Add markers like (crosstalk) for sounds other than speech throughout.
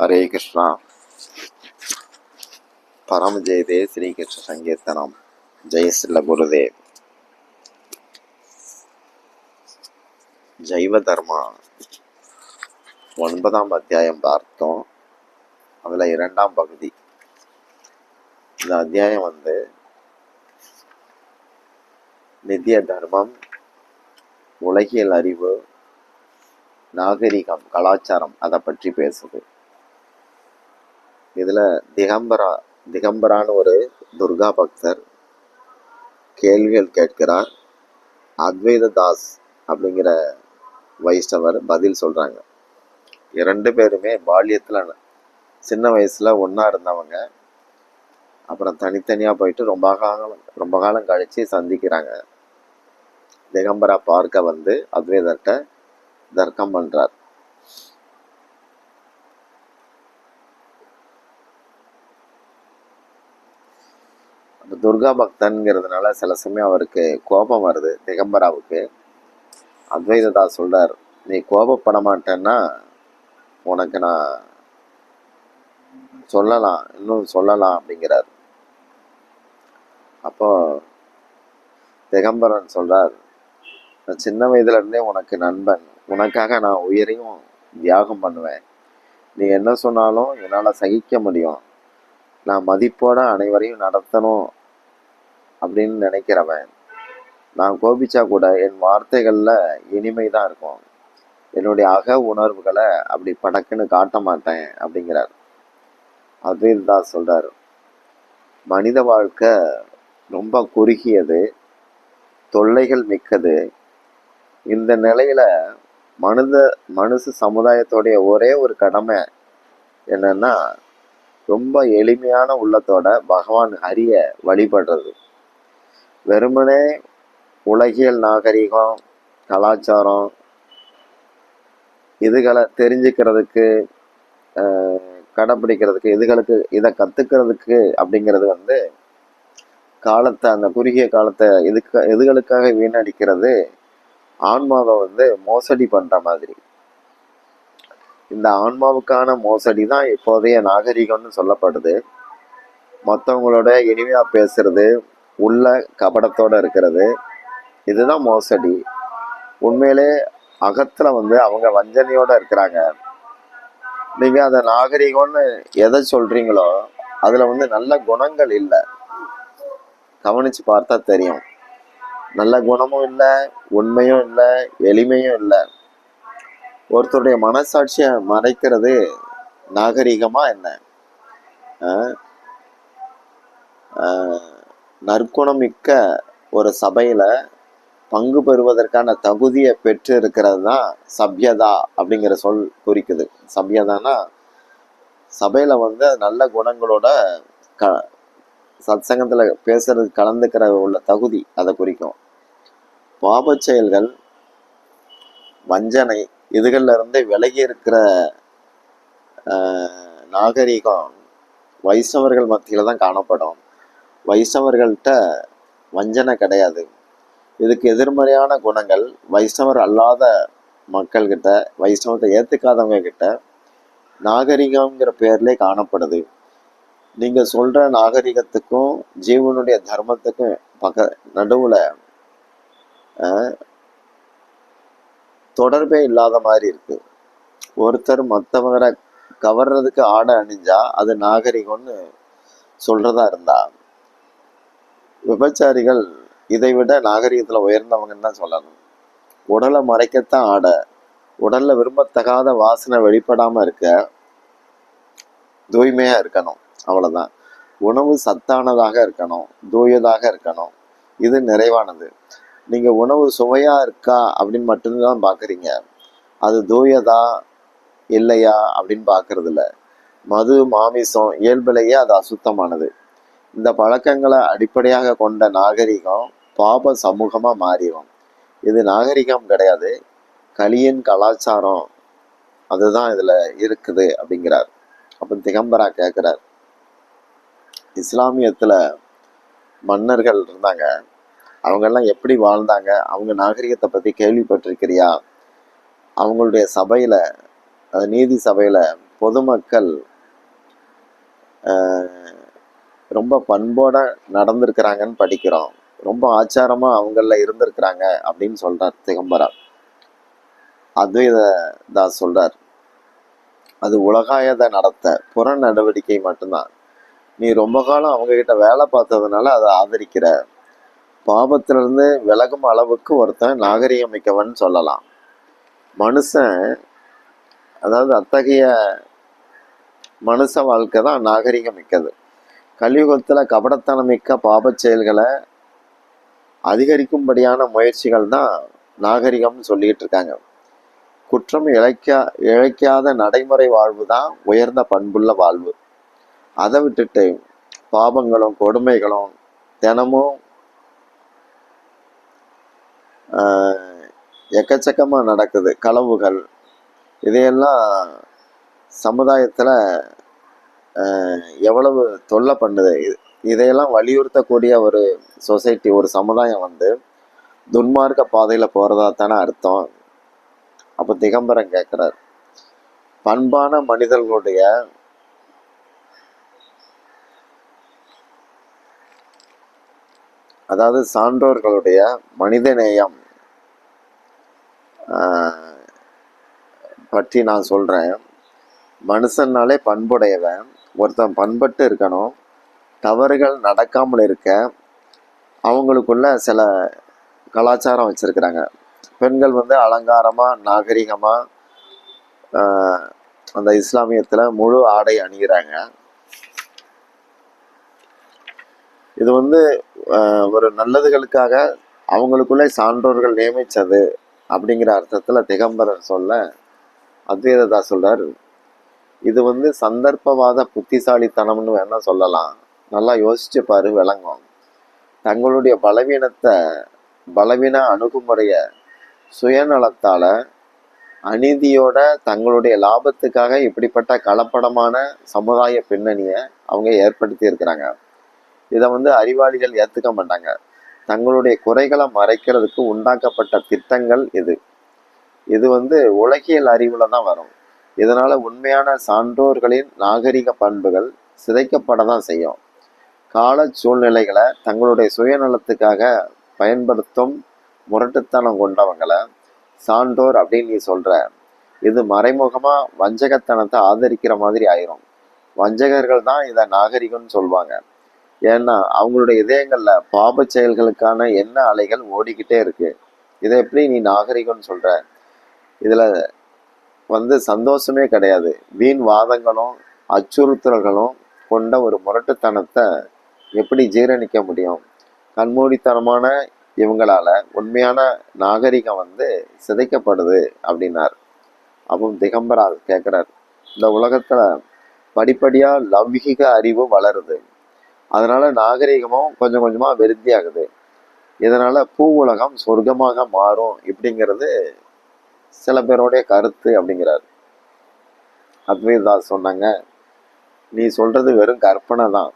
హరే కృష్ణ పరమ జయదే శ్రీకృష్ణ సంకీర్తనం జయ శ్రీల గురుదేవ్ ஜைவ தர்மா ஒன்பதாம் அத்தியாயம் பார்த்தோம் அதில் இரண்டாம் பகுதி இந்த அத்தியாயம் வந்து நித்திய தர்மம் உலகியல் அறிவு நாகரிகம் கலாச்சாரம் அதை பற்றி பேசுது இதில் திகம்பரா திகம்பரான்னு ஒரு துர்கா பக்தர் கேள்விகள் கேட்கிறார். அத்வைத தாஸ் அப்படிங்கிற வைஷ்ணவர் பதில் சொல்கிறாங்க இரண்டு பேருமே பால்யத்தில் சின்ன வயசில் ஒன்றா இருந்தவங்க. அப்புறம் தனித்தனியாக போயிட்டு ரொம்ப காலம் ரொம்ப காலம் கழித்து சந்திக்கிறாங்க. திகம்பரா பார்க்க வந்து அத்வைதர்கிட்ட தர்க்கம் பண்ணுறார் அந்த துர்கா பக்தன்கிறதுனால சில சமயம் அவருக்கு கோபம் வருது திகம்பராவுக்கு. அத்வைததா சொல்கிறார் நீ கோபப்பட மாட்டேன்னா உனக்கு நான் சொல்லலாம் இன்னும் சொல்லலாம் அப்படிங்கிறார். அப்போ திகம்பரன் சொல்கிறார் நான் சின்ன வயதுலேருந்தே உனக்கு நண்பன் உனக்காக நான் உயிரையும் தியாகம் பண்ணுவேன். நீ என்ன சொன்னாலும் என்னால் சகிக்க முடியும். நான் மதிப்போட அனைவரையும் நடத்தணும் அப்படின்னு நினைக்கிறவன் நான் கோபிச்சா கூட என் வார்த்தைகளில் இனிமை தான் இருக்கும். என்னுடைய அக உணர்வுகளை அப்படி படக்குன்னு காட்ட மாட்டேன் அப்படிங்கிறார். அத்வைத் தாஸ் சொல்கிறார் மனித வாழ்க்கை ரொம்ப குறுகியது தொல்லைகள் மிக்கது. இந்த நிலையில் மனித மனுஷ சமுதாயத்தோடைய ஒரே ஒரு கடமை என்னன்னா ரொம்ப எளிமையான உள்ளத்தோட பகவான் ஹரிய வழிபடுறது. வெறுமனே உலகியல் நாகரிகம் கலாச்சாரம் இதுகளை தெரிஞ்சுக்கிறதுக்கு கடைப்பிடிக்கிறதுக்கு இதுகளுக்கு இதை கற்றுக்கிறதுக்கு அப்படிங்கிறது வந்து காலத்தை அந்த குறுகிய காலத்தை இதுக்கு எதுகளுக்காக வீணடிக்கிறது ஆன்மாவை வந்து மோசடி பண்ணுற மாதிரி. இந்த ஆன்மாவுக்கான மோசடி தான் இப்போதைய நாகரிகம்னு சொல்லப்படுது. மற்றவங்களோட இனிமையாக பேசுறது உள்ள கபடத்தோட இருக்கிறது. இதுதான் மோசடி. உண்மையிலே அகத்துல வந்து அவங்க வஞ்சனையோட இருக்கிறாங்க. நீங்கள் அதை நாகரிகம்னு எதை சொல்றீங்களோ அதுல வந்து நல்ல குணங்கள் இல்லை. கவனிச்சு பார்த்தா தெரியும். நல்ல குணமும் இல்லை உண்மையும் இல்லை எளிமையும் இல்லை. ஒருத்தருடைய மனசாட்சியை மறைக்கிறது நாகரிகமா என்ன? ஆஹ் ஆஹ் நற்குணமிக்க ஒரு சபையில் பங்கு பெறுவதற்கான தகுதியை பெற்று இருக்கிறது தான் சப்யதா அப்படிங்கிற சொல் குறிக்குது. சபியதானா? சபையில் வந்து நல்ல குணங்களோட க சத்சங்கத்தில் பேசுறது கலந்துக்கிற உள்ள தகுதி அதை குறிக்கும். பாபச் செயல்கள் வஞ்சனை இதுகளிலிருந்து விலகி இருக்கிற நாகரிகம் வைஷ்ணவர்கள் மத்தியில் தான் காணப்படும். வைஷ்ணவர்கள்ட்ட வஞ்சனை கிடையாது. இதுக்கு எதிர்மறையான குணங்கள் வைஷ்ணவர் அல்லாத மக்கள்கிட்ட வைஷ்ணவத்தை ஏத்துக்காதவங்க கிட்ட நாகரிகம்ங்கிற பேர்லே காணப்படுது. நீங்க சொல்ற நாகரிகத்துக்கும் ஜீவனுடைய தர்மத்துக்கும் பக்க நடுவுல ஆஹ், தொடர்பே இல்லாத மாதிரி இருக்கு. ஒருத்தர் மற்றவரை கவர்றதுக்கு ஆடை அணிஞ்சா அது நாகரிகம்னு சொல்றதா இருந்தா விபச்சாரிகள் இதை விட நாகரிகத்துல உயர்ந்தவங்கன்னு தான் சொல்லணும். உடலை மறைக்கத்தான் ஆட உடல்ல விரும்பத்தகாத வாசனை வெளிப்படாம இருக்க தூய்மையா இருக்கணும். அவ்வளவுதான். உணவு சத்தானதாக இருக்கணும் தூயதாக இருக்கணும். இது நிறைவானது. நீங்க உணவு சுவையா இருக்கா அப்படின்னு மட்டும்தான் பாக்குறீங்க. அது தூயதா இல்லையா அப்படின்னு பாக்குறது மது மாமிசம் இயல்பிலேயே அது அசுத்தமானது. இந்த பழக்கங்களை அடிப்படையாக கொண்ட நாகரிகம் பாப சமூகமா மாறிடும். இது நாகரிகம் கிடையாது. கலியின் கலாச்சாரம் அதுதான் இதுல இருக்குது அப்படிங்கிறார். அப்ப திகம்பரா கேட்குறார் இஸ்லாமியத்துல மன்னர்கள் இருந்தாங்க. அவங்கெல்லாம் எப்படி வாழ்ந்தாங்க? அவங்க நாகரிகத்தை பத்தி கேள்விப்பட்டிருக்கிறியா? அவங்களுடைய சபையில நீதி சபையில பொதுமக்கள் ஆஹ், ரொம்ப பண்போட நடந்திருக்கிறாங்கன்னு படிக்கிறோம். ரொம்ப ஆச்சாரமா அவங்கள இருந்திருக்கிறாங்க அப்படின்னு சொல்றார் திகம்பரா அத்வைத தாஸ் சொல்றார். அது உலகாயத நடத்த புற நடவடிக்கை மட்டும்தான். நீ ரொம்ப காலம் அவங்க கிட்ட வேலை பார்த்ததுனால அதை ஆதரிக்கிற. பாவத்திலிருந்து விலகும் அளவுக்கு ஒருத்தன் நாகரிகம் மிக்கவன் சொல்லலாம். மனுஷன் அதாவது அத்தகைய மனுஷ வாழ்க்கை தான் நாகரிகம் மிக்கது கலியுகத்தில் கபடத்தனமிக்க பாப செயல்களை அதிகரிக்கும்படியான முயற்சிகள் தான் நாகரிகம்னு சொல்லிட்டு இருக்காங்க. குற்றம் இழைக்கா இழைக்காத நடைமுறை வாழ்வு தான் உயர்ந்த பண்புள்ள வாழ்வு. அதை விட்டுட்டு பாபங்களும் கொடுமைகளும் தினமும் ஆஹ், எக்கச்சக்கமா நடக்குது. களவுகள் இதையெல்லாம் சமுதாயத்தில் எவ்வளவு தொல்லை பண்ணுது. இதையெல்லாம் வலியுறுத்தக்கூடிய ஒரு சொசைட்டி ஒரு சமுதாயம் வந்து துன்மார்க்க பாதையில் போகிறதா தானே அர்த்தம். அப்போ திகம்பரம் கேட்குறார் பண்பான மனிதர்களுடைய அதாவது சான்றோர்களுடைய மனிதநேயம் ஆஹ், பற்றி நான் சொல்கிறேன் மனுஷன்னாலே பண்புடையவன். ஒருத்தன் பண்பட்டு இருக்கணும் தவறுகள் நடக்காமல் இருக்க அவங்களுக்குள்ள சில கலாச்சாரம் வச்சுருக்கிறாங்க. பெண்கள் வந்து அலங்காரமாக நாகரிகமாக அந்த இஸ்லாமியத்தில் முழு ஆடை அணிகிறாங்க இது வந்து ஒரு நல்லதுகளுக்காக அவங்களுக்குள்ளே சான்றோர்கள் நியமித்தது அப்படிங்கிற அர்த்தத்தில் திகம்பரர் சொல்ல அத்வைததா சொல்கிறார் இது வந்து சந்தர்ப்பவாத புத்திசாலித்தனம்னு வேணா சொல்லலாம். நல்லா யோசிச்சு பாரு விளங்கும். தங்களுடைய பலவீனத்தை பலவீன அணுகுமுறைய சுயநலத்தால் அநீதியோட தங்களுடைய லாபத்துக்காக இப்படிப்பட்ட கலப்படமான சமுதாய பின்னணியை அவங்க ஏற்படுத்தி இருக்கிறாங்க. இதை வந்து அறிவாளிகள் ஏற்றுக்க மாட்டாங்க. தங்களுடைய குறைகளை மறைக்கிறதுக்கு உண்டாக்கப்பட்ட திட்டங்கள் இது. இது வந்து உலகியல் அறிவில் தான் வரும். இதனால் உண்மையான சான்றோர்களின் நாகரிக பண்புகள் சிதைக்கப்பட தான் செய்யும். கால சூழ்நிலைகளை தங்களுடைய சுயநலத்துக்காக பயன்படுத்தும் முரட்டுத்தனம் கொண்டவங்களை சான்றோர் அப்படின்னு நீ சொல்கிற இது மறைமுகமாக வஞ்சகத்தனத்தை ஆதரிக்கிற மாதிரி ஆயிரும். வஞ்சகர்கள் தான் இதை நாகரிகம்னு சொல்லுவாங்க ஏன்னா அவங்களுடைய இதயங்களில் பாப செயல்களுக்கான எண்ண அலைகள் ஓடிக்கிட்டே இருக்குது இதை எப்படி நீ நாகரிகம்னு சொல்கிற இதில் வந்து சந்தோஷமே கிடையாது. வீண் வாதங்களும் அச்சுறுத்தல்களும் கொண்ட ஒரு முரட்டுத்தனத்தை எப்படி ஜீரணிக்க முடியும்? கண்மூடித்தனமான இவங்களால் உண்மையான நாகரிகம் வந்து சிதைக்கப்படுது அப்படின்னார். அப்பவும் திகம்பரா கேட்குறார் இந்த உலகத்தில் படிப்படியாக லௌகிக அறிவு வளருது. அதனால் நாகரிகமும் கொஞ்சம் கொஞ்சமாக விருத்தியாகுது. இதனால் பூ உலகம் சொர்க்கமாக மாறும் இப்படிங்கிறது சில பேருடைய கருத்து அப்படிங்கிறார். அத்வைதாஸ் சொன்னாங்க நீ சொல்றது வெறும் கற்பனை தான்.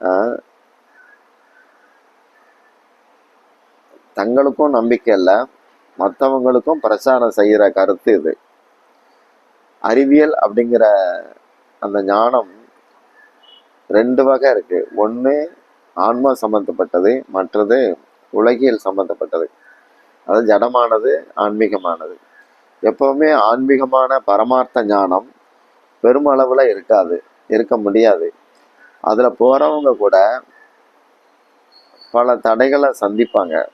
ஆஹ், தங்களுக்கும் நம்பிக்கை இல்லை மற்றவங்களுக்கும் பிரச்சாரம் செய்யற கருத்து இது. அறிவியல் அப்படிங்கிற அந்த ஞானம் ரெண்டு வகை இருக்கு. ஒன்று ஆன்மா சம்பந்தப்பட்டது மற்றது உலகியல் சம்பந்தப்பட்டது. அது ஜடமானது ஆன்மீகமானது. எப்பவுமே ஆன்மீகமான பரமார்த்த ஞானம் பெருமளவில் இருக்காது இருக்க முடியாது. அதில் போகிறவங்க கூட பல தடைகளை சந்திப்பாங்க.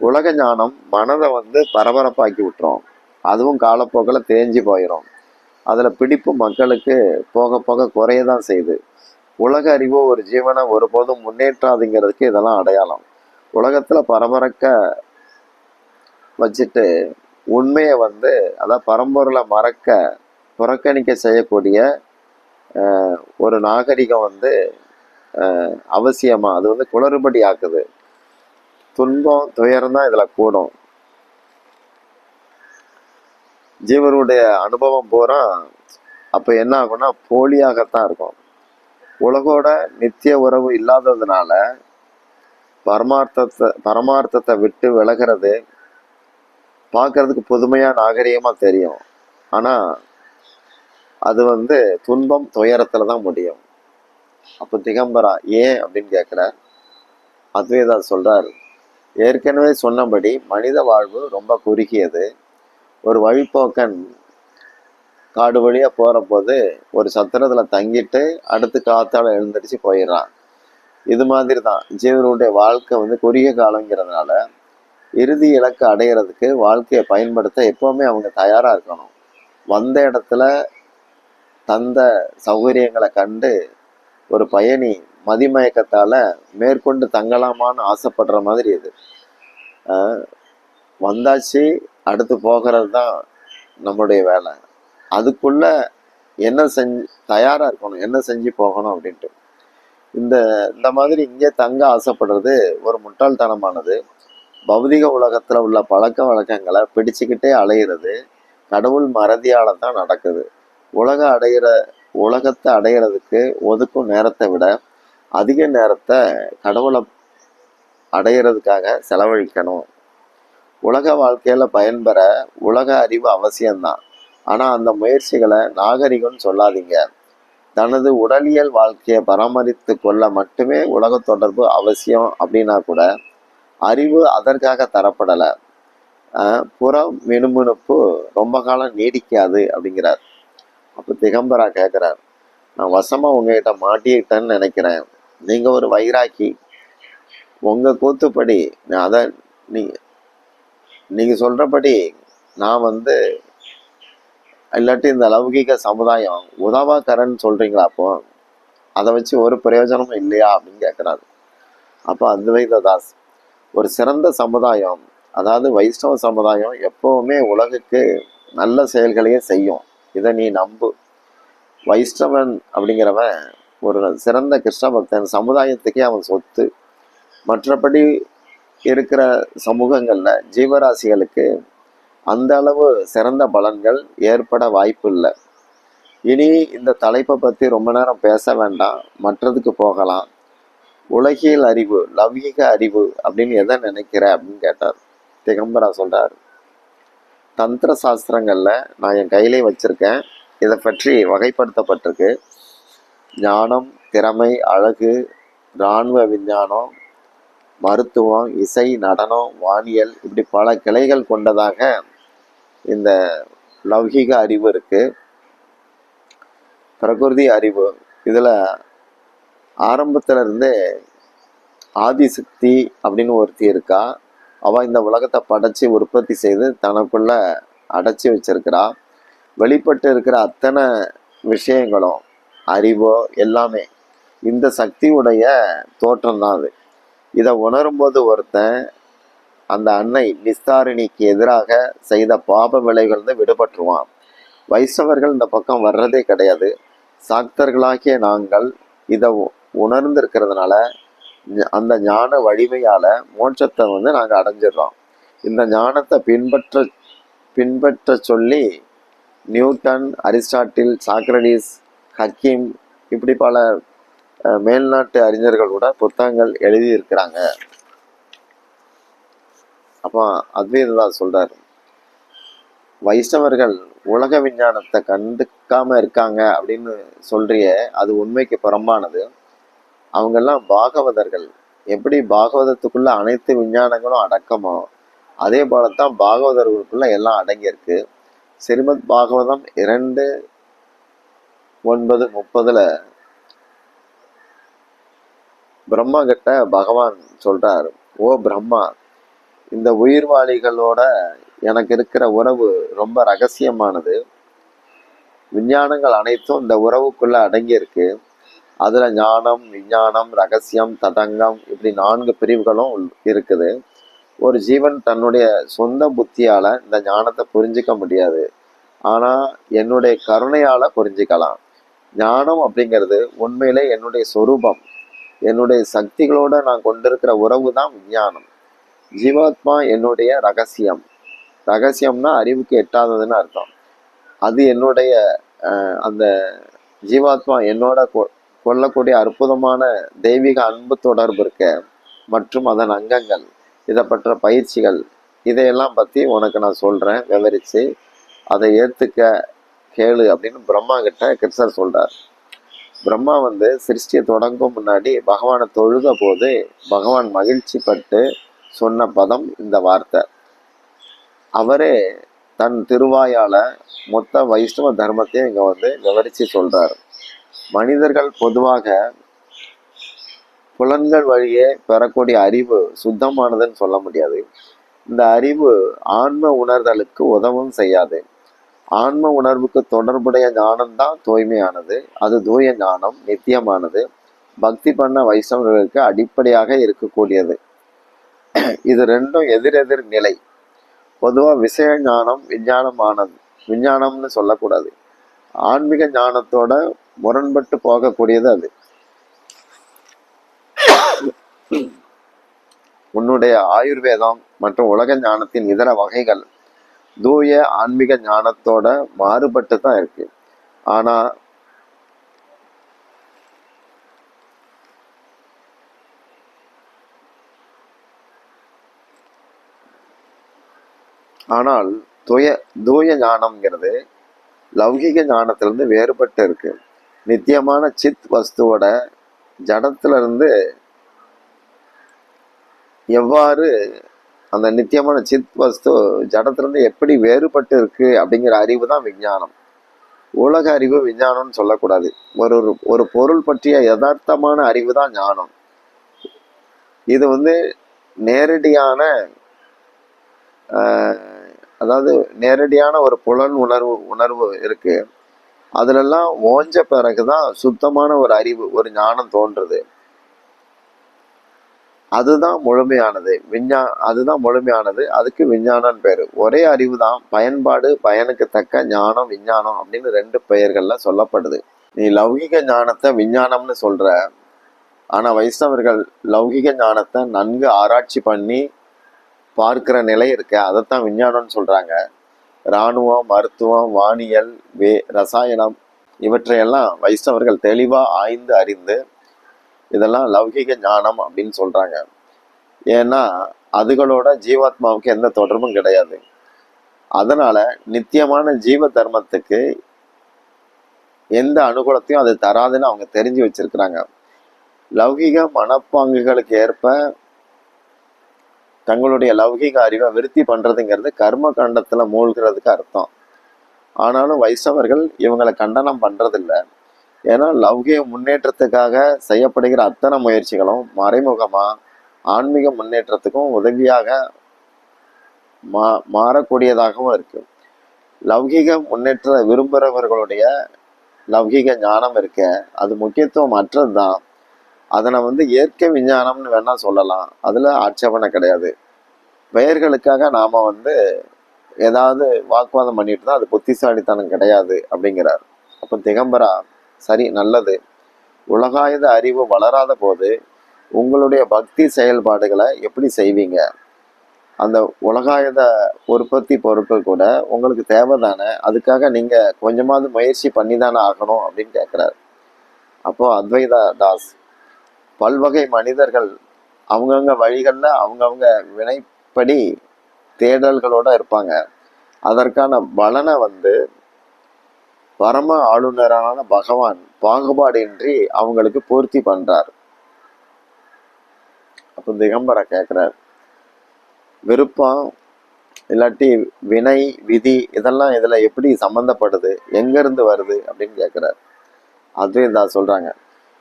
உலக ஞானம் மனதை வந்து பரபரப்பாக்கி விட்டுரும். அதுவும் காலப்போக்கில் தேஞ்சு போயிடும் அதில் பிடிப்பு மக்களுக்கு போக போக குறைய தான் செய்யுது. உலக அறிவு ஒரு ஜீவனை ஒருபோதும் முன்னேற்றாதுங்கிறதுக்கு இதெல்லாம் அடையாளம். உலகத்தில் பரபரக்க வச்சுட்டு உண்மையை வந்து அதான் பரம்பொருளை மறக்க புறக்கணிக்க செய்யக்கூடிய ஒரு நாகரிகம் வந்து அவசியமாக அவசியமா அது வந்து குளறுபடி ஆக்குது. துன்பம் துயரம் தான் இதில் கூடும். ஜீவனுடைய அனுபவம் பூரா அப்போ என்ன ஆகும்னா போலியாகத்தான் இருக்கும். உலகோட நித்திய உறவு இல்லாததுனால பரமார்த்தத்தை பரமார்த்தத்தை விட்டு விலகிறது பார்க்கறதுக்கு புதுமையா நாகரிகமா தெரியும். ஆனா அது வந்து துன்பம் துயரத்துல தான் முடியும். அப்போ திகம்பரா ஏன் அப்படின்னு கேட்குறார் அத்வைதா சொல்றார் ஏற்கனவே சொன்னபடி மனித வாழ்வு ரொம்ப குறுகியது. ஒரு வழிப்போக்கன் காடு வழியாக போகிறபோது போது ஒரு சத்திரத்தில் தங்கிட்டு அடுத்து காத்தால் எழுந்திரிச்சு போயிடுறான். இது மாதிரி தான் ஜீவனுடைய வாழ்க்கை வந்து குறுகிய காலங்கிறதுனால இறுதி இலக்கை அடையிறதுக்கு வாழ்க்கையை பயன்படுத்த எப்பவுமே அவங்க தயாரா இருக்கணும். வந்த இடத்துல தந்த சௌகரியங்களை கண்டு ஒரு பயணி மதிமயக்கத்தால மேற்கொண்டு தங்கலாமான்னு ஆசைப்படுற மாதிரி இது. ஆஹ் வந்தாச்சு அடுத்து போகிறது தான் நம்முடைய வேலை. அதுக்குள்ள என்ன செஞ்சு தயாரா இருக்கணும் என்ன செஞ்சு போகணும் அப்படின்ட்டு. இந்த இந்த மாதிரி இங்கே தங்க ஆசைப்படுறது ஒரு முட்டாள்தனமானது. பௌதிக உலகத்தில் உள்ள பழக்க வழக்கங்களை பிடிச்சுக்கிட்டே அலையிறது கடவுள் மறதியால் தான் நடக்குது. உலக அடையிற உலகத்தை அடையிறதுக்கு ஒதுக்கும் நேரத்தை விட அதிக நேரத்தை கடவுளை அடையிறதுக்காக செலவழிக்கணும். உலக வாழ்க்கையில் பயன்பெற உலக அறிவு அவசியம்தான். ஆனால் அந்த முயற்சிகளை நாகரிகம்னு சொல்லாதீங்க. தனது உடலியல் வாழ்க்கையை பராமரித்து கொள்ள மட்டுமே உலக தொடர்பு அவசியம் அப்படின்னா கூட அறிவு அதற்காக தரப்படலை. ஆஹ் புற மினுமினுப்பு ரொம்ப காலம் நீடிக்காது அப்படிங்கிறார். அப்போ திகம்பரா கேட்குறார் நான் வசமா உங்ககிட்ட மாட்டிக்கிட்டேன்னு நினைக்கிறேன். நீங்க ஒரு வைராக்கி. உங்க கூத்துப்படி நான் அதை நீ நீங்க சொல்றபடி நான் வந்து இல்லாட்டி இந்த லௌகிக சமுதாயம் உதவாக்கரன்னு சொல்றீங்களா அப்போ? அதை வச்சு ஒரு பிரயோஜனமும் இல்லையா அப்படின்னு கேட்குறாரு அப்போ அத்வைத தாஸ். ஒரு சிறந்த சமுதாயம் அதாவது வைஷ்ணவ சமுதாயம் எப்பவுமே உலகுக்கு நல்ல செயல்களையே செய்யும். இதை நீ நம்பு. வைஷ்ணவன் அப்படிங்கிறவன் ஒரு சிறந்த கிருஷ்ண பக்தன். சமுதாயத்துக்கே அவன் சொத்து. மற்றபடி இருக்கிற சமூகங்களில் ஜீவராசிகளுக்கு அந்த அளவு சிறந்த பலன்கள் ஏற்பட வாய்ப்பு இல்லை. இனி இந்த தலைப்பை பற்றி ரொம்ப நேரம் பேச வேண்டாம். மற்றதுக்கு போகலாம். உலகியல் அறிவு லௌகிக அறிவு அப்படின்னு எதை நினைக்கிற அப்படின்னு கேட்டார் திகம்பரா சொல்கிறார் தந்திர சாஸ்திரங்களில் நான் என் கையிலே வச்சுருக்கேன். இதை பற்றி வகைப்படுத்தப்பட்டிருக்கு. ஞானம் திறமை அழகு இராணுவ விஞ்ஞானம் மருத்துவம் இசை நடனம் வானியல் இப்படி பல கிளைகள் கொண்டதாக இந்த லௌகிக அறிவு இருக்குது பிரகிருதி அறிவு இதில் ஆரம்பத்துல இருந்தே ஆதிசக்தி அப்படின்னு ஒருத்தி இருக்கா. அவ இந்த உலகத்தை படைச்சு உற்பத்தி செய்து தனக்குள்ள அடைச்சி வச்சிருக்கிறா. வெளிப்பட்டு இருக்கிற அத்தனை விஷயங்களும் அறிவோ எல்லாமே இந்த சக்தியுடைய தோற்றம் தான் அது. இதை உணரும்போது ஒருத்தன் அந்த அன்னை நிஸ்தாரிணிக்கு எதிராக செய்த பாப விளைவிலிருந்து விடுபட்டுருவான். வைஷ்ணவர்கள் இந்த பக்கம் வர்றதே கிடையாது. சாக்தர்களாகிய நாங்கள் இதை உணர்ந்து இருக்கிறதுனால அந்த ஞான வலிமையால் மோட்சத்தை வந்து நாங்கள் அடைஞ்சிடுறோம். இந்த ஞானத்தை பின்பற்ற பின்பற்ற சொல்லி நியூட்டன் அரிஸ்டாட்டில் சாக்ரடிஸ் ஹக்கீம் இப்படி பல மேல்நாட்டு அறிஞர்கள் கூட புத்தகங்கள் எழுதியிருக்கிறாங்க. அப்போ அத்வைதா சொல்கிறார் வைஷ்ணவர்கள் உலக விஞ்ஞானத்தை கண்டுக்காமல் இருக்காங்க அப்படின்னு சொல்றிய அது உண்மைக்கு புறம்பானது. அவங்கெல்லாம் பாகவதர்கள். எப்படி பாகவதத்துக்குள்ள அனைத்து விஞ்ஞானங்களும் அடக்கமோ அதே போலத்தான் பாகவதர்களுக்குள்ள எல்லாம் அடங்கியிருக்கு. ஸ்ரீமத் பாகவதம் இரண்டு ஒன்பது முப்பதுல பிரம்மா கிட்ட பகவான் சொல்றார் ஓ பிரம்மா இந்த உயிர்வாளிகளோட எனக்கு இருக்கிற உறவு ரொம்ப ரகசியமானது. விஞ்ஞானங்கள் அனைத்தும் இந்த உறவுக்குள்ள அடங்கியிருக்கு. அதில் ஞானம் விஞ்ஞானம் ரகசியம் ததங்கம் இப்படி நான்கு பிரிவுகளும் உள்- இருக்குது. ஒரு ஜீவன் தன்னுடைய சொந்த புத்தியால் இந்த ஞானத்தை புரிஞ்சிக்க முடியாது. ஆனால் என்னுடைய கருணையால் புரிஞ்சுக்கலாம். ஞானம் அப்படிங்கிறது உண்மையிலே என்னுடைய சொரூபம். என்னுடைய சக்திகளோடு நான் கொண்டிருக்கிற உறவு தான் விஞ்ஞானம். ஜீவாத்மா என்னுடைய ரகசியம். ரகசியம்னா அறிவுக்கு எட்டாததுன்னு அர்த்தம். அது என்னுடைய அந்த ஜீவாத்மா என்னோட கொள்ளக்கூடிய அற்புதமான தெய்வீக அன்பு தொடர்பு இருக்க மற்றும் அதன் அங்கங்கள் இதை பற்ற பயிற்சிகள் இதையெல்லாம் பற்றி உனக்கு நான் சொல்கிறேன் விவரித்து அதை ஏற்றுக்க கேளு அப்படின்னு பிரம்மா கிட்ட கிருஷ்ணர் சொல்கிறார் பிரம்மா வந்து சிருஷ்டியை தொடங்கும் முன்னாடி பகவானை தொழுத போது பகவான் மகிழ்ச்சி பட்டு சொன்ன பதம் இந்த வார்த்தை. அவரே தன் திருவாயால் மொத்த வைஷ்ணவ தர்மத்தையும் இங்கே வந்து விவரித்து சொல்கிறார் மனிதர்கள் பொதுவாக புலன்கள் வழியே பெறக்கூடிய அறிவு சுத்தமானதுன்னு சொல்ல முடியாது. இந்த அறிவு ஆன்ம உணர்தலுக்கு உதவும் செய்யாது. ஆன்ம உணர்வுக்கு தொடர்புடைய ஞானம்தான் தூய்மையானது. அது தூய ஞானம் நித்தியமானது. பக்தி பண்ண வைஷ்ணவர்களுக்கு அடிப்படையாக இருக்கக்கூடியது. இது ரெண்டும் எதிரெதிர் நிலை. பொதுவாக விஷய ஞானம் விஞ்ஞானமானது விஞ்ஞானம்னு சொல்லக்கூடாது. ஆன்மீக ஞானத்தோட முரண்பட்டு போகக்கூடியது அது. உன்னுடைய ஆயுர்வேதம் மற்றும் உலக ஞானத்தின் இதர வகைகள் தூய ஆன்மீக ஞானத்தோட மாறுபட்டு தான் இருக்கு. ஆனா ஆனால் துய தூய ஞானம்ங்கிறது லௌகிக ஞானத்திலிருந்து வேறுபட்டு இருக்கு. நித்தியமான சித் வஸ்துவோட ஜடத்துல இருந்து எவ்வாறு அந்த நித்தியமான சித் வஸ்து ஜடத்திலிருந்து எப்படி வேறுபட்டு இருக்கு அப்படிங்கிற அறிவு தான் விஞ்ஞானம். உலக அறிவு விஞ்ஞானம்னு சொல்லக்கூடாது. ஒரு ஒரு- ஒரு பொருள் பற்றிய யதார்த்தமான அறிவு தான் ஞானம். இது வந்து நேரடியான ஆஹ், அதாவது நேரடியான ஒரு புலன் உணர்வு உணர்வு இருக்கு. அதிலெல்லாம் ஓஞ்ச பிறகுதான் சுத்தமான ஒரு அறிவு ஒரு ஞானம் தோன்றுது. அதுதான் முழுமையானது. விஞ்ஞா அதுதான் முழுமையானது. அதுக்கு விஞ்ஞானம் பேரு. ஒரே அறிவு தான் பயன்பாடு பயனுக்கு தக்க ஞானம் விஞ்ஞானம் அப்படின்னு ரெண்டு பெயர்கள்ல சொல்லப்படுது. நீ லௌகிக ஞானத்தை விஞ்ஞானம்னு சொல்ற ஆனா வைஷ்ணவர்கள் லௌகிக ஞானத்தை நன்கு ஆராய்ச்சி பண்ணி பார்க்கிற நிலை இருக்க அதைத்தான் விஞ்ஞானம்னு சொல்றாங்க. இராணுவம் மருத்துவம் வானியல் வே ரசாயனம் இவற்றையெல்லாம் வைஷ்ணவர்கள் தெளிவாக ஆய்ந்து அறிந்து இதெல்லாம் லௌகிக ஞானம் அப்படின்னு சொல்கிறாங்க ஏன்னா அதுகளோட ஜீவாத்மாவுக்கு எந்த தொடர்பும் கிடையாது. அதனால் நித்தியமான ஜீவ தர்மத்துக்கு எந்த அனுகூலத்தையும் அது தராதுன்னு அவங்க தெரிஞ்சு வச்சிருக்கிறாங்க. லௌகிக மனப்பாங்குகளுக்கு ஏற்ப தங்களுடைய லௌகிக அறிவை விருத்தி பண்றதுங்கிறது கர்ம கண்டத்துல மூழ்கிறதுக்கு அர்த்தம். ஆனாலும் வைஷ்ணவர்கள் இவங்களை கண்டனம் பண்றதில்ல. ஏன்னா லௌகிக முன்னேற்றத்துக்காக செய்யப்படுகிற அத்தனை முயற்சிகளும் மறைமுகமா ஆன்மீக முன்னேற்றத்துக்கும் உதவியாக மா மாறக்கூடியதாகவும் இருக்கு. லௌகிக முன்னேற்ற விரும்புகிறவர்களுடைய லௌகிக ஞானம் இருக்க அது முக்கியத்துவம் அற்றது தான் அதனை வந்து இயற்கை விஞ்ஞானம்னு வேணால் சொல்லலாம். அதில் ஆட்சேபனை கிடையாது. பெயர்களுக்காக நாம் வந்து ஏதாவது வாக்குவாதம் பண்ணிட்டு தான் அது புத்திசாலித்தனம் கிடையாது அப்படிங்கிறார். அப்போ திகம்பரா சரி நல்லது. உலகாயுத அறிவு வளராத போது உங்களுடைய பக்தி செயல்பாடுகளை எப்படி செய்வீங்க? அந்த உலகாயுத உற்பத்தி பொருட்கள் கூட உங்களுக்கு தேவை தானே அதுக்காக நீங்கள் கொஞ்சமாவது முயற்சி பண்ணி தானே ஆகணும் அப்படின்னு கேட்குறாரு அப்போது அத்வைதா தாஸ் பல்வகை மனிதர்கள் அவங்கவுங்க வழிகளில் அவங்கவுங்க வினைப்படி தேடல்களோட இருப்பாங்க. அதற்கான பலனை வந்து பரம ஆளுநரான பகவான் பாகுபாடின்றி அவங்களுக்கு பூர்த்தி பண்ணுறார் அப்போ திகம்பர கேட்குறார் விருப்பம் இல்லாட்டி வினை விதி இதெல்லாம் இதில் எப்படி சம்மந்தப்படுது எங்கேருந்து வருது? அப்படின்னு கேட்குறார் அத்வைதா சொல்றாங்க.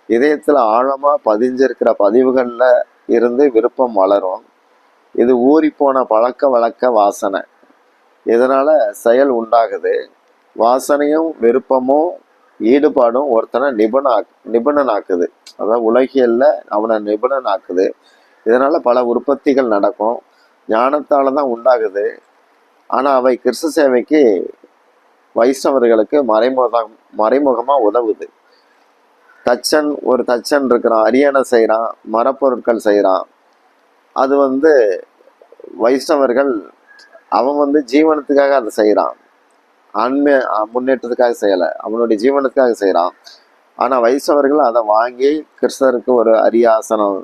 இதயத்தில் ஆழமாக பதிஞ்சிருக்கிற பதிவுகளில் இருந்து விருப்பம் வளரும். இது ஊறி போன பழக்க வழக்க வாசனை. இதனால் செயல் உண்டாகுது. வாசனையும் விருப்பமும் ஈடுபாடும் ஒருத்தனை நிபுணா நிபுணனாக்குது. அதாவது உலகியல்ல அவனை நிபுணனாக்குது. இதனால் பல உற்பத்திகள் நடக்கும். ஞானத்தால் தான் உண்டாகுது. ஆனால் அவை கிறிஸ்து சேவைக்கு வைஷ்ணவர்களுக்கு மறைமுகம் மறைமுகமாக உதவுது. தச்சன் ஒரு தச்சன் இருக்கிறான் அரியணை செய்கிறான் மரப்பொருட்கள் செய்கிறான் அது வந்து வைஷ்ணவர்கள் அவன் வந்து ஜீவனத்துக்காக அதை செய்கிறான் அண்மை முன்னேற்றத்துக்காக செய்யலை. அவனுடைய ஜீவனத்துக்காக செய்கிறான் ஆனால் வைஷ்ணவர்கள் அதை வாங்கி கிருஷ்ணருக்கு ஒரு அரியாசனம்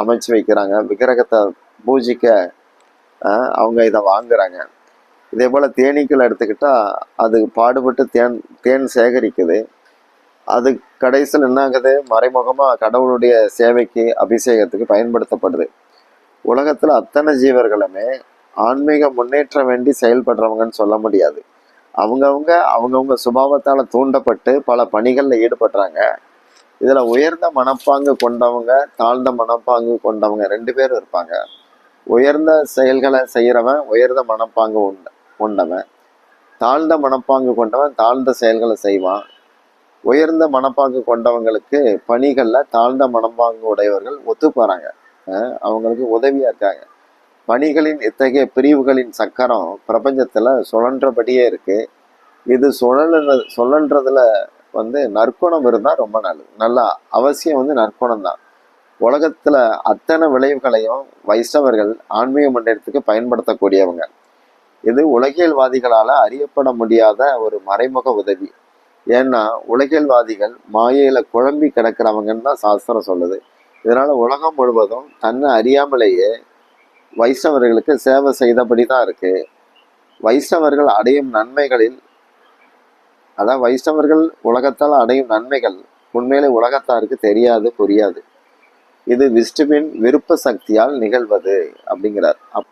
அமைச்சு வைக்கிறாங்க. விக்கிரகத்தை பூஜிக்க அவங்க இதை வாங்குறாங்க. இதே போல் தேனீக்கள் எடுத்துக்கிட்டால் அது பாடுபட்டு தேன் தேன் சேகரிக்குது. அது கடைசியில் என்னாகுது? மறைமுகமாக கடவுளுடைய சேவைக்கு அபிஷேகத்துக்கு பயன்படுத்தப்படுது. உலகத்தில் அத்தனை ஜீவர்களுமே ஆன்மீக முன்னேற்றம் வேண்டி செயல்படுறவங்கன்னு சொல்ல முடியாது. அவங்கவுங்க அவங்கவுங்க சுபாவத்தால் தூண்டப்பட்டு பல பணிகளில் ஈடுபடுறாங்க. இதில் உயர்ந்த மனப்பாங்கு கொண்டவங்க தாழ்ந்த மனப்பாங்கு கொண்டவங்க ரெண்டு பேரும் இருப்பாங்க. உயர்ந்த செயல்களை செய்கிறவன் உயர்ந்த மனப்பாங்கு உண்ட கொண்டவன் தாழ்ந்த மனப்பாங்கு கொண்டவன் தாழ்ந்த செயல்களை செய்வான். உயர்ந்த மனப்பாங்கு கொண்டவங்களுக்கு பணிகளில் தாழ்ந்த மனப்பாங்கு உடையவர்கள் ஒத்து போகிறாங்க அவங்களுக்கு உதவியாக இருக்காங்க. பணிகளின் இத்தகைய பிரிவுகளின் சக்கரம் பிரபஞ்சத்தில் சுழன்றபடியே இருக்குது இது சுழல சுழன்றதுல வந்து நற்குணம் இருந்தால் ரொம்ப நல்லது. நல்லா அவசியம் வந்து நற்குணம் தான். உலகத்தில் அத்தனை விளைவுகளையும் வைஷ்ணவர்கள் ஆன்மீக மண்டலத்துக்கு பயன்படுத்தக்கூடியவங்க. இது உலகியல்வாதிகளால் அறியப்பட முடியாத ஒரு மறைமுக உதவி. ஏன்னா உலகியல்வாதிகள் மாயையில் குழம்பி கிடக்கிறவங்கன்னு தான் சாஸ்திரம் சொல்லுது. இதனால் உலகம் முழுவதும் தன்னை அறியாமலேயே வைஷ்ணவர்களுக்கு சேவை செய்தபடி தான் இருக்குது வைஷ்ணவர்கள் அடையும் நன்மைகளில் அதான் வைஷ்ணவர்கள் உலகத்தால் அடையும் நன்மைகள் உண்மையிலே உலகத்தாருக்கு தெரியாது புரியாது. இது விஷ்ணுவின் விருப்ப சக்தியால் நிகழ்வது அப்படிங்கிறார். அப்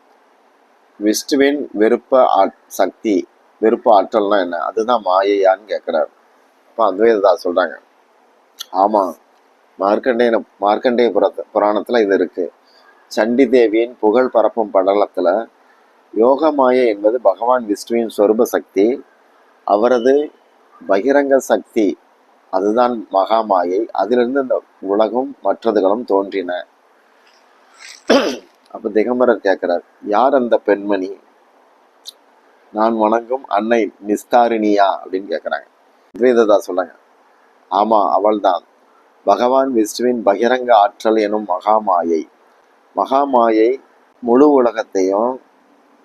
விஷ்ணுவின் விருப்ப ஆட் சக்தி விருப்ப ஆற்றல்னா என்ன? அதுதான் மாயையான்னு கேட்குறாரு அப்போ அத்வைதா சொல்றாங்க. ஆமாம் மார்க்கண்டேய மார்க்கண்டேய புரத்த புராணத்தில் இது இருக்கு. சண்டி தேவியின் புகழ் பரப்பும் படலத்தில் யோக மாயை என்பது பகவான் விஷ்ணுவின் சொரூப சக்தி அவரது பகிரங்க சக்தி அதுதான் மகாமாயை. அதிலிருந்து இந்த உலகம் மற்றதுகளும் தோன்றின. அப்போ திகம்பரர் கேட்கிறார் யார் அந்த பெண்மணி? நான் வணங்கும் அன்னை நிஸ்தாரிணியா? அப்படின்னு கேட்குறாங்க அத்வைததா சொல்றாங்க ஆமா அவள்தான். பகவான் விஷ்ணுவின் பகிரங்க ஆற்றல் எனும் மகாமாயை. மகாமாயை முழு உலகத்தையும்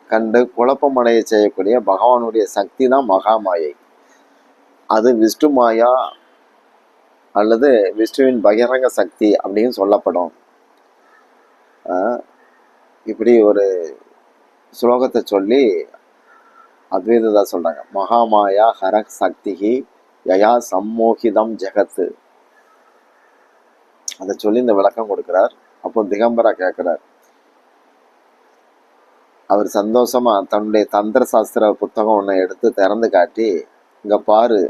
கண்டு குழப்பமடைய செய்யக்கூடிய பகவானுடைய சக்தி தான் மகாமாயை. அது விஷ்ணு மாயா அல்லது விஷ்ணுவின் பகிரங்க சக்தி அப்படின்னு சொல்லப்படும். ஆஹ் இப்படி ஒரு ஸ்லோகத்தை சொல்லி அத்வைததா சொல்றாங்க. மகாமாயா ஹர சக்திகி யயா சம்மோகிதம் ஜெகத்து. அதை சொல்லி இந்த விளக்கம் கொடுக்கிறார். அப்போ திகம்பரா கேட்குறார் அவர் சந்தோஷமா தன்னுடைய தந்திர சாஸ்திர புத்தகம் ஒன்றை எடுத்து திறந்து காட்டி இங்க பாரு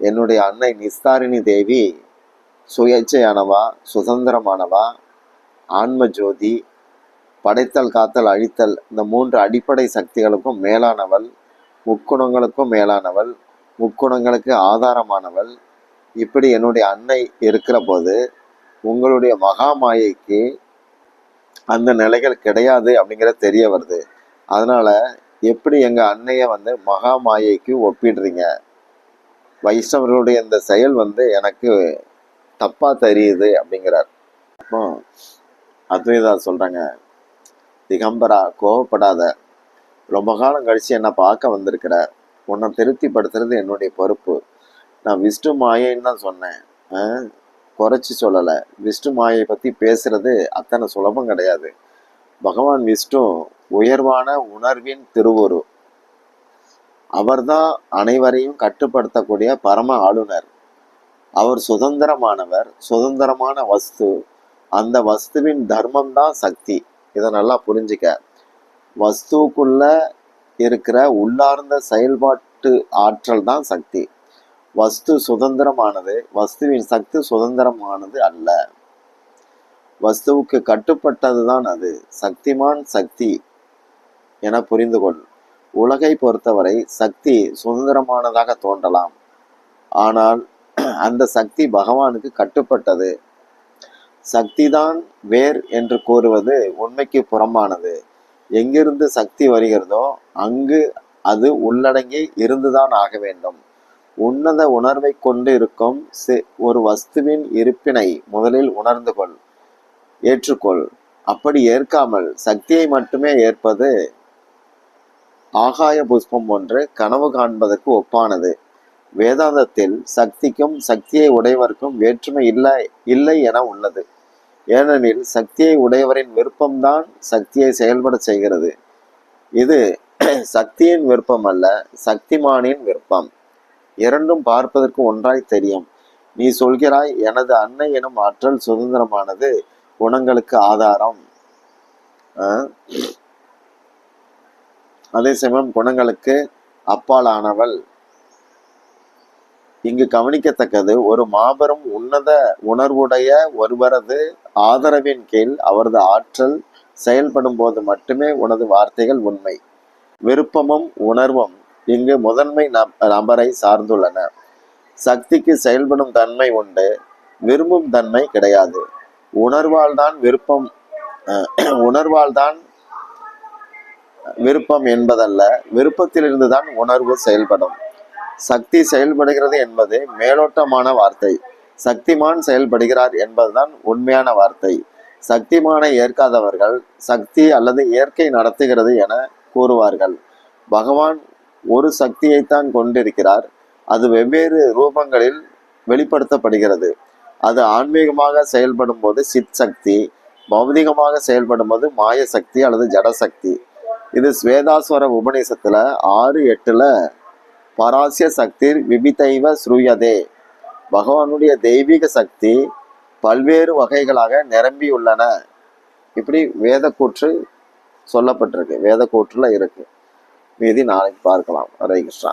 என்னுடைய அன்னை நிஸ்தாரிணி தேவி சுயேச்சையானவா சுதந்திரமானவா ஆன்ம ஜோதி படைத்தல் காத்தல் அழித்தல் இந்த மூன்று அடிப்படை சக்திகளுக்கும் மேலானவள் முக்குணங்களுக்கும் மேலானவள் முக்குணங்களுக்கு ஆதாரமானவள். இப்படி என்னுடைய அன்னை இருக்கிற போது உங்களுடைய மகாமாயைக்கு அந்த நிலைகள் கிடையாது அப்படிங்கிறது தெரிய வருது. அதனால் எப்படி எங்கள் அன்னையை வந்து மகாமாயைக்கு ஒப்பிடுறீங்க? வைஷ்ணவர்களுடைய இந்த செயல் வந்து எனக்கு தப்பாக தெரியுது அப்படிங்கிறார். அப்போ அத்வைதா சொல்கிறாங்க திகம்பரா கோவப்படாத. ரொம்ப காலம் கழிச்சு என்னை பார்க்க வந்திருக்கிற. உன்னை திருப்திப்படுத்துறது என்னுடைய பொறுப்பு. நான் விஷ்ணு மாயைன்னு தான் சொன்னேன். ஆஹ் குறைச்சி சொல்லலை. விஷ்ணு மாயை பற்றி பேசுறது அத்தனை சுலபம் கிடையாது. பகவான் விஷ்ணு உயர்வான உணர்வின் திருவுரு. அவர்தான் அனைவரையும் கட்டுப்படுத்தக்கூடிய பரம ஆளுநர். அவர் சுதந்திரமானவர் சுதந்திரமான வஸ்து. அந்த வஸ்துவின் தர்மம் தான் சக்தி. இதை நல்லா புரிஞ்சுக்க. வஸ்துவுக்குள்ள இருக்கிற உள்ளார்ந்த செயல்பாட்டு ஆற்றல் தான் சக்தி. வஸ்து சுதந்திரமானது வஸ்துவின் சக்தி சுதந்திரமானது அல்ல. வஸ்துவுக்கு கட்டுப்பட்டது தான் அது. சக்திமான் சக்தி என புரிந்து கொள் உலகை பொறுத்தவரை சக்தி சுதந்திரமானதாக தோன்றலாம். ஆனால் அந்த சக்தி பகவானுக்கு கட்டுப்பட்டது. சக்திதான் வேர் என்று கூறுவது உண்மைக்கு புறம்பானது. எங்கிருந்து சக்தி வருகிறதோ அங்கு அது உள்ளடங்கி இருந்துதான் ஆக வேண்டும். உன்னத உணர்வை கொண்டு இருக்கும் ஒரு வஸ்துவின் இருப்பினை முதலில் உணர்ந்து கொள் ஏற்றுக்கொள். அப்படி ஏற்காமல் சக்தியை மட்டுமே ஏற்பது ஆகாய புஷ்பம் ஒன்று கனவு காண்பதற்கு ஒப்பானது. வேதாந்தத்தில் சக்திக்கும் சக்தியை உடையவர்க்கும் வேற்றுமை இல்லை இல்லை என உள்ளது. ஏனெனில் சக்தியை உடையவரின் விருப்பம்தான் சக்தியை செயல்பட செய்கிறது. இது (clears throat) சக்தியின் விருப்பம் அல்ல சக்திமானின் விருப்பம். இரண்டும் பார்ப்பதற்கு ஒன்றாய் தெரியும். நீ சொல்கிறாய் எனது அன்னை எனும் ஆற்றல் சுதந்திரமானது குணங்களுக்கு ஆதாரம். ஆஹ். அதே சமயம் குணங்களுக்கு அப்பாலானவள். இங்கு கவனிக்கத்தக்கது ஒரு மாபெரும் உன்னத உணர்வுடைய ஒருவரது ஆதரவின் கீழ் அவரது ஆற்றல் செயல்படும் போது மட்டுமே உனது வார்த்தைகள் உண்மை. விருப்பமும் உணர்வும் இங்கு முதன்மை நபரை சார்ந்துள்ளன. சக்திக்கு செயல்படும் தன்மை உண்டு விரும்பும் தன்மை கிடையாது. உணர்வால் தான் விருப்பம் உணர்வால் தான் விருப்பம் என்பதல்ல விருப்பத்திலிருந்து தான் உணர்வு செயல்படும். சக்தி செயல்படுகிறது என்பது மேலோட்டமான வார்த்தை. சக்திமான் செயல்படுகிறார் என்பதுதான் உண்மையான வார்த்தை. சக்திமானை ஏற்காதவர்கள் சக்தி அல்லது இயற்கை நடத்துகிறது என கூறுவார்கள். பகவான் ஒரு சக்தியைத்தான் கொண்டிருக்கிறார். அது வெவ்வேறு ரூபங்களில் வெளிப்படுத்தப்படுகிறது. அது ஆன்மீகமாக செயல்படும் போது சித் சக்தி பௌதிகமாக செயல்படும் போது மாய சக்தி அல்லது ஜட சக்தி. இது ஸ்வேதாஸ்வர உபநிஷத்துல ஆறு எட்டுல பராசிய சக்தி விபிதைவ ஸ்ரூயதே பகவானுடைய தெய்வீக சக்தி பல்வேறு வகைகளாக நிரம்பியுள்ளன இப்படி வேத கூற்று சொல்லப்பட்டிருக்கு. வேத இருக்கு. மீதி நாளைக்கு பார்க்கலாம். ஹரே கிருஷ்ணா.